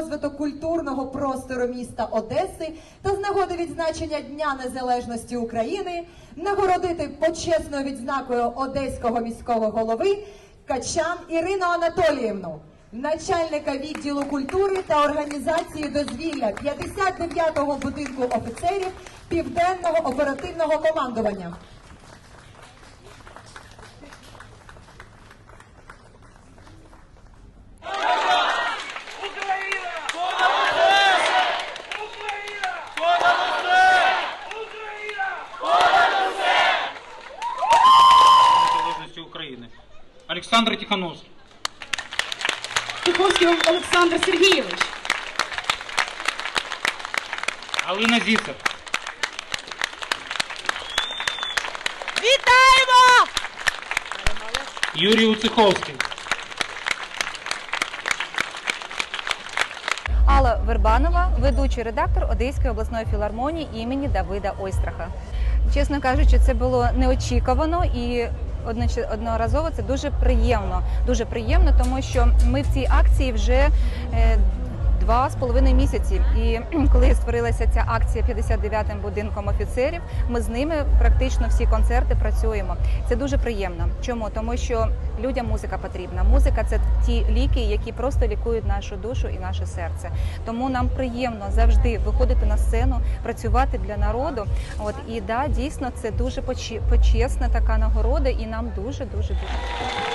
розвиток культурного простору міста Одеси та з нагоди відзначення Дня Незалежності України нагородити почесною відзнакою Одеського міського голови Качан Ірину Анатоліївну, начальника відділу культури та організації дозвілля 59-го будинку офіцерів Південного оперативного командування. Олександр Тихановський. Тиховський Олександр Сергійович, Галина Зіцер. Вітаємо! Юрій Уциховський. Алла Вербанова, ведучий редактор Одеської обласної філармонії імені Давида Ойстраха. Чесно кажучи, це було неочікувано і одноразово це дуже приємно. Дуже приємно, тому що ми в цій акції вже е, два з половиною місяці. І коли створилася ця акція 59-м будинком офіцерів, ми з ними практично всі концерти працюємо. Це дуже приємно. Чому? Тому що людям музика потрібна. Музика це ті ліки, які просто лікують нашу душу і наше серце. Тому нам приємно завжди виходити на сцену, працювати для народу. От і да, дійсно це дуже поче- почесна така нагорода, і нам дуже дуже дуже.